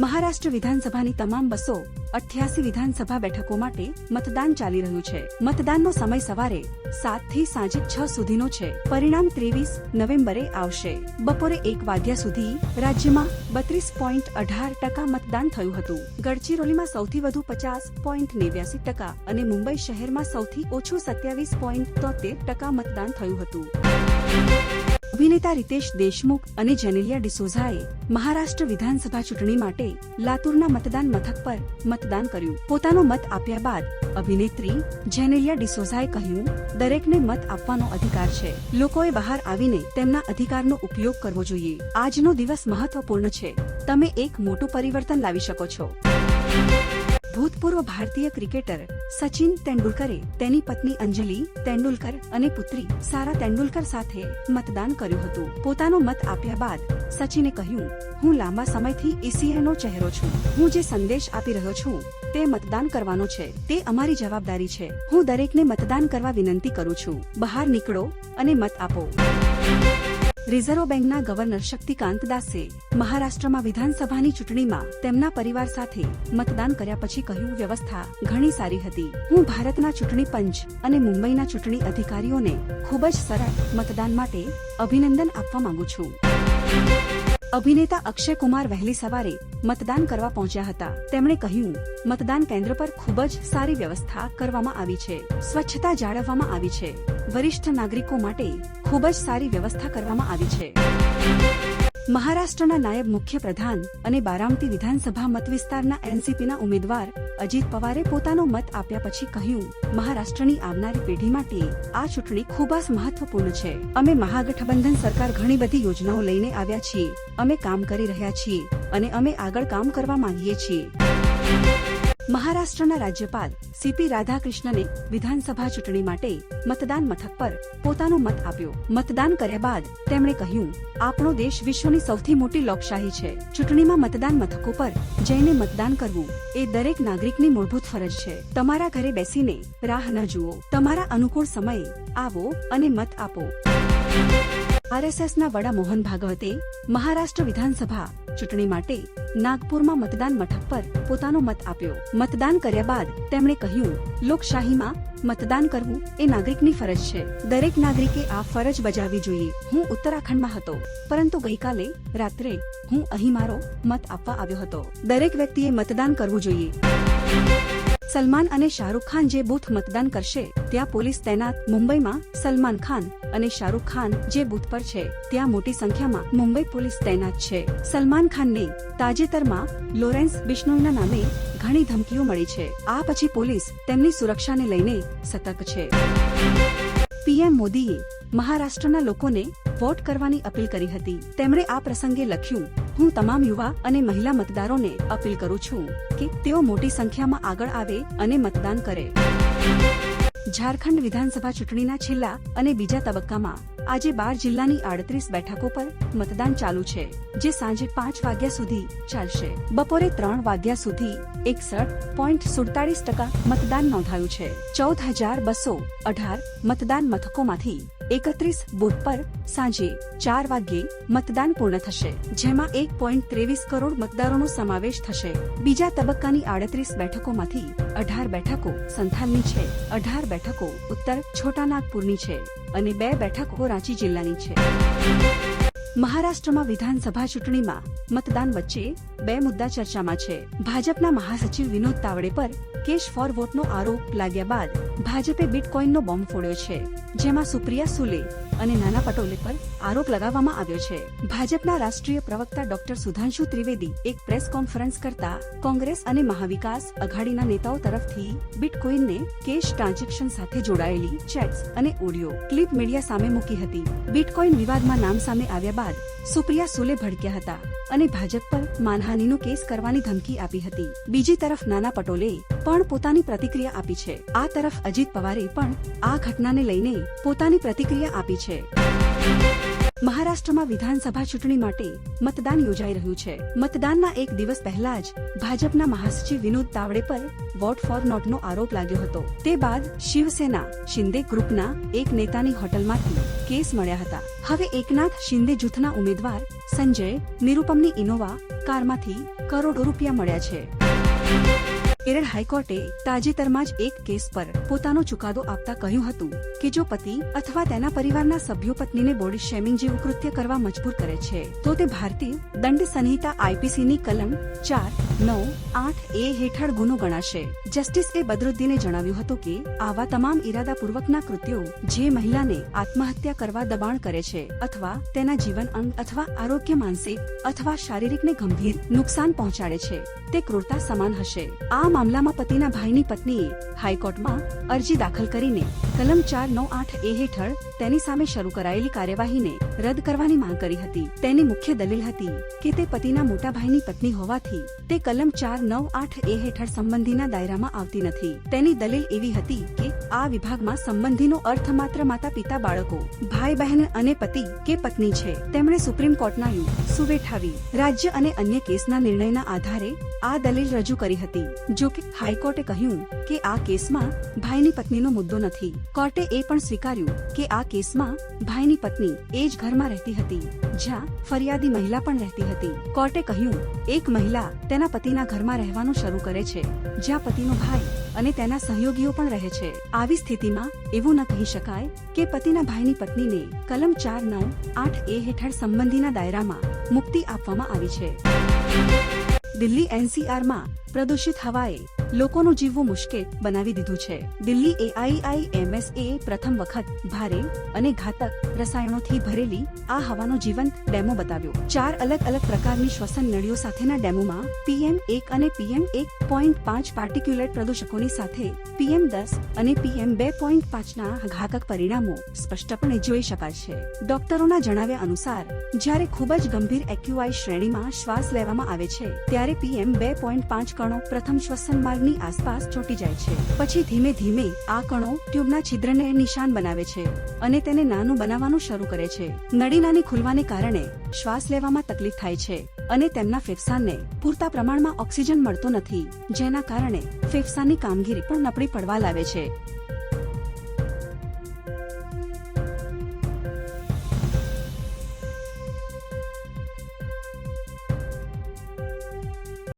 મહારાષ્ટ્ર વિધાનસભાની તમામ બસો અઠ્યાસી વિધાનસભા બેઠકો માટે મતદાન ચાલી રહ્યું છે. મતદાનનો સમય સવારે સાતથી સાંજે છ સુધીનો છે. પરિણામ ત્રેવીસ નવેમ્બરે આવશે. બપોરે એક વાગ્યા સુધી રાજ્યમાં બત્રીસ પોઈન્ટ અઢાર ટકા મતદાન થયું હતું. ગડચિરોલીમાં સૌથી વધુ પચાસ પોઈન્ટ નેવ્યાસી ટકા અને મુંબઈ શહેરમાં સૌથી ઓછું સત્યાવીસ પોઈન્ટ તોતેર ટકા મતદાન થયું હતું. અભિનેતા રિતેશ દેશમુખ અને જેનેલિયા ડિસોઝાએ મહારાષ્ટ્ર વિધાનસભા ચૂંટણી માટે લાતુરના મતદાન મથક પર મતદાન કર્યું. પોતાનો મત આપ્યા બાદ અભિનેત્રી જેનેલિયા ડિસોઝાએ કહ્યું, દરેકને મત આપવાનો અધિકાર છે. લોકોએ બહાર આવીને તેમના અધિકારનો ઉપયોગ કરવો જોઈએ. આજનો દિવસ મહત્વપૂર્ણ છે. તમે એક મોટું પરિવર્તન લાવી શકો છો. ભૂતપૂર્વ ભારતીય ક્રિકેટર સચિન તેંડુલકરે તેની પત્ની અંજલિ તેંડુલકર અને પુત્રી સારા તેંડુલકર સાથે મતદાન કર્યું હતું. પોતાનો મત આપ્યા બાદ સચિને કહ્યું, હું લાંબા સમયથી ઈસીએનો ચહેરો છું. હું જે સંદેશ આપી રહ્યો છું તે મતદાન કરવાનો છે. તે અમારી જવાબદારી છે. હું દરેકને મતદાન કરવા વિનંતી કરું છું. બહાર નીકળો અને મત આપો. રિઝર્વ બેંકના ગવર્નર શક્તિકાંત દાસે મહારાષ્ટ્રમાં વિધાનસભાની ચૂંટણીમાં તેમના પરિવાર સાથે મતદાન કર્યા પછી કહ્યું, વ્યવસ્થા ઘણી સારી હતી. હું ભારતના ચૂંટણી પંચ અને મુંબઈના ચૂંટણી અધિકારીઓને ખૂબ જ સરળ મતદાન માટે અભિનંદન આપવા માંગુ છું. અભિનેતા અક્ષય કુમાર વહેલી સવારે મતદાન કરવા પહોંચ્યા હતા. તેમણે કહ્યું, મતદાન કેન્દ્ર પર ખૂબ જ સારી વ્યવસ્થા કરવામાં આવી છે. સ્વચ્છતા જાળવવામાં આવી છે. વરિષ્ઠ નાગરિકો માટે ખૂબ જ સારી વ્યવસ્થા કરવામાં આવી છે. મહારાષ્ટ્રના નાયબ મુખ્ય પ્રધાન અને બારામતી વિધાનસભા મત વિસ્તારના એનસીપીના ઉમેદવાર અજીત પવારે પોતાનો મત આપ્યા પછી કહ્યું, મહારાષ્ટ્રની આવનારી પેઢી માટે આ ચૂંટણી ખૂબ જ મહત્વપૂર્ણ છે. અમે મહાગઠબંધન સરકાર ઘણી બધી યોજનાઓ લઈને આવ્યા છીએ. અમે કામ કરી રહ્યા છીએ અને અમે આગળ કામ કરવા માંગીએ છીએ. મહારાષ્ટ્રના રાજ્યપાલ સીપી રાધાકૃષ્ણને વિધાનસભા ચૂંટણી માટે મતદાન મથક પર પોતાનો મત આપ્યો. મતદાન કર્યા બાદ તેમણે કહ્યું, આપણો દેશ વિશ્વની સૌથી મોટી લોકશાહી છે. ચૂંટણીમાં મતદાન મથકો પર જઈને મતદાન કરવું એ દરેક નાગરિકની મૂળભૂત ફરજ છે. તમારા ઘરે બેસીને રાહ ન જુઓ. તમારા અનુકૂળ સમયે આવો અને મત આપો. આરએસએસના વડા મોહન ભાગવતે મહારાષ્ટ્ર વિધાનસભા ચૂંટણી માટે નાગપુરમાં મતદાન મથક પર પોતાનો મત આપ્યો. મતદાન કર્યા બાદ તેમણે કહ્યું, લોકશાહીમાં મતદાન કરવું એ નાગરિકની ફરજ છે. દરેક નાગરિકે આ ફરજ બજાવવી જોઈએ. હું ઉત્તરાખંડમાં હતો. પરંતુ ગઈકાલે રાત્રે હું અહીં મારો મત આપવા આવ્યો હતો. દરેક વ્યક્તિએ મતદાન કરવું જોઈએ. સલમાન અને શાહરૂખ ખાન જે બૂથ મતદાન કરશે, ત્યાં પોલીસ તૈનાત મુંબઈમાં સલમાન ખાન અને શાહરૂખ ખાન જે બૂથ પર છે, ત્યાં મોટી સંખ્યામાં મુંબઈ પોલીસ તૈનાત છે. સલમાન ખાનને તાજેતરમાં લોરેન્સ બિશ્નોઈના નામે ઘણી ધમકીઓ મળી છે. આ પછી પોલીસ તેમની સુરક્ષાને લઈને સતર્ક છે. પીએમ મોદીએ મહારાષ્ટ્રના લોકોને વોટ કરવાની અપીલ કરી હતી. તેમણે આ પ્રસંગે લખ્યું, હું તમામ યુવા અને મહિલા મતદારોને અપીલ કરું છું કે તેઓ મોટી સંખ્યામાં આગળ આવે અને મતદાન કરે. ઝારખંડ વિધાનસભા ચૂંટણીના છેલ્લા અને બીજા તબક્કામાં આજે બાર જિલ્લાની આડત્રીસ બેઠકો પર મતદાન ચાલુ છે, જે સાંજે પાંચ વાગ્યા સુધી ચાલશે. બપોરે ત્રણ વાગ્યા સુધી એકસઠ પોઈન્ટ સુડતાલીસ ટકા મતદાન નોંધાયું છે. ચૌદ હજાર બસો અઢાર મતદાન મથકોમાંથી એકત્રીસ બુથ પર સાંજે ચાર વાગ્યે મતદાન પૂર્ણ થશે, જેમાં એક પોઈન્ટ ત્રેવીસ કરોડ મતદારોનો સમાવેશ થશે. બીજા તબક્કાની આડત્રીસ બેઠકોમાંથી અઢાર બેઠકો સંથાલની છે. અઢાર બેઠકો ઉત્તર છોટાનાગપુરની છે અને બે બેઠકો રાંચી જિલ્લાની છે. મહારાષ્ટ્રમાં વિધાનસભા ચૂંટણીમાં મતદાન વચ્ચે બે મુદ્દા ચર્ચામાં છે. ભાજપના મહાસચિવ વિનોદ તાવડે પર કેશ ફોર વોટનો આરોપ લાગ્યા બાદ ભાજપે બિટકોઇનનો બોમ્બ ફોડ્યો છે, જેમાં સુપ્રિયા સુલે અને નાના પટોલે પર આરોપ લગાવવામાં આવ્યો છે. ભાજપના રાષ્ટ્રીય પ્રવક્તા ડોક્ટર સુધાંશુ ત્રિવેદી એક પ્રેસ કોન્ફરન્સ કરતા કોંગ્રેસ અને મહાવિકાસ અઘાડીના નેતાઓ તરફથી બિટકોઇનને કેશ ટ્રાન્ઝેક્શન સાથે જોડાયેલી ચેટ્સ અને ઓડિયો ક્લિપ મીડિયા સામે મૂકી હતી. બિટકોઇન વિવાદમાં નામ સામે આવ્યા બાદ સુપ્રિયા સુલે ભડક્યા હતા અને ભાજપ પર માનહાનિનો કેસ કરવાની ધમકી આપી હતી. બીજી તરફ નાના પટોલે પણ પોતાની પ્રતિક્રિયા આપી છે. આ તરફ અજીત પવારે પણ આ ઘટનાને લઈને પોતાની પ્રતિક્રિયા આપી છે. મહારાષ્ટ્રમાં વિધાનસભા ચૂંટણી માટે મતદાન યોજાઈ રહ્યું છે. મતદાનના એક દિવસ પહેલા જ ભાજપના મહાસચિવ વિનોદ તાવડે પર વોટ ફોર નોટનો આરોપ લાગ્યો હતો. તે બાદ શિવસેના શિંદે ગ્રુપના એક નેતાની હોટલમાંથી કેસ મળ્યા હતા. હવે એકનાથ શિંદે જૂથના ઉમેદવાર સંજય નિરૂપમની ઇનોવા કારમાંથી કરોડો રૂપિયા મળ્યા છે. કેરળ હાઈકોર્ટે તાજેતરમાં જ એક કેસ પર પોતાનો ચુકાદો આપતા કહ્યું હતું કે જો પતિ અથવા તેના પરિવારના સભ્યો પત્નીને બોડી શેમિંગ જેવું કૃત્ય કરવા મજબૂર કરે છે, તો તે ભારતીય દંડ સંહિતા આઈપીસીની કલમ ચાર, નવ, આઠ એ હેઠળ ગુનો ગણાશે. જસ્ટિસ એ બદરુદ્દીને જણાવ્યું હતું કે આવા તમામ ઇરાદાપૂર્વકના કૃત્યો જે મહિલાને આત્મહત્યા કરવા દબાણ કરે છે અથવા તેના જીવન અંગ અથવા આરોગ્ય માનસિક અથવા શારીરિકને ગંભીર નુકસાન પહોંચાડે છે, તે ક્રૂરતા સમાન હશે. આ મામલામાં પતિના ભાઈની પત્નીએ હાઈકોર્ટમાં અરજી દાખલ કરીને કલમ ચાર નવ આઠ એ હેઠળ તેની સામે શરૂ કરાયેલી કાર્યવાહીને રદ કરવાની માંગ કરી હતી. તેની મુખ્ય દલીલ હતી કે તે પતિના મોટા ભાઈની પત્ની હોવાથી તે કલમ ચાર નવ આઠ એ હેઠળ સંબંધીના દાયરામાં આવતી નથી. તેની દલીલ એવી હતી કે આ વિભાગમાં સંબંધીનો અર્થ માત્ર માતા પિતા બાળકો, ભાઈ બહેન અને પતિ કે પત્ની છે. તેમણે સુપ્રીમ કોર્ટના યુ સુવેઠાવી રાજ્ય અને અન્ય કેસના નિર્ણયના આધારે આ દલીલ રજૂ કરી હતી. જો કે હાઈકોર્ટે કહ્યું કે આ કેસમાં ભાઈની પત્નીનો મુદ્દો નથી. કોર્ટે એ પણ સ્વીકાર્યું કે આ કેસમાં ભાઈની પત્ની એ જ ઘરમાં રહેતી હતી, જ્યાં ફરિયાદી મહિલા પણ રહેતી હતી. કોર્ટે કહ્યું, એક મહિલા તેના પતિના ઘરમાં રહેવાનું શરૂ કરે છે, જ્યાં પતિનો ભાઈ અને તેના સહયોગીઓ પણ રહે છે. આવી સ્થિતિમાં એવું ન કહી શકાય કે પતિના ભાઈની પત્નીને કલમ ચાર નવ આઠ એ હેઠળ સંબંધીના દાયરામાં મુક્તિ આપવામાં આવી છે. દિલ્હી એનસીઆરમાં પ્રદૂષિત હવાએ લોકોનું જીવવું મુશ્કેલ બનાવી દીધું છે. દિલ્હી એઆઈઆઈએમએસએ પ્રથમ વખત ભારે અને ઘાતક રસાયણોથી ભરેલી આ હવાનો જીવંત ડેમો બતાવ્યો. ચાર અલગ અલગ પ્રકારની શ્વસન નળીઓ સાથેના ડેમોમાં પીએમ એક અને પીએમ એક પોઈન્ટ પાંચ પાર્ટિક્યુલેટ પ્રદૂષકોની સાથે પીએમ દસ અને પીએમ બે પોઈન્ટ પાંચના ઘાતક પરિણામો સ્પષ્ટપણે જોઈ શકાય છે. ડોક્ટરોના જણાવ્યા અનુસાર, જ્યારે ખૂબ જ ગંભીર એક્યુઆઈ શ્રેણીમાં શ્વાસ લેવામાં આવે છે, ત્યારે પીએમ બે પોઈન્ટ પાંચ કણો પ્રથમ શ્વસન માર્ગની આસપાસ ચોંટી જાય છે. પછી ધીમે ધીમે આ કણો ટ્યુબના છિદ્રને નિશાન બનાવે છે અને તેને નાનું બનાવવાનું શરૂ કરે છે. નળી નાની ખુલવાને કારણે શ્વાસ લેવામાં તકલીફ થાય છે અને તેમના ફેફસાને પૂરતા પ્રમાણમાં ઓક્સિજન મળતો નથી, જેના કારણે ફેફસાની કામગીરી પણ નબળી પડવા લાવે છે.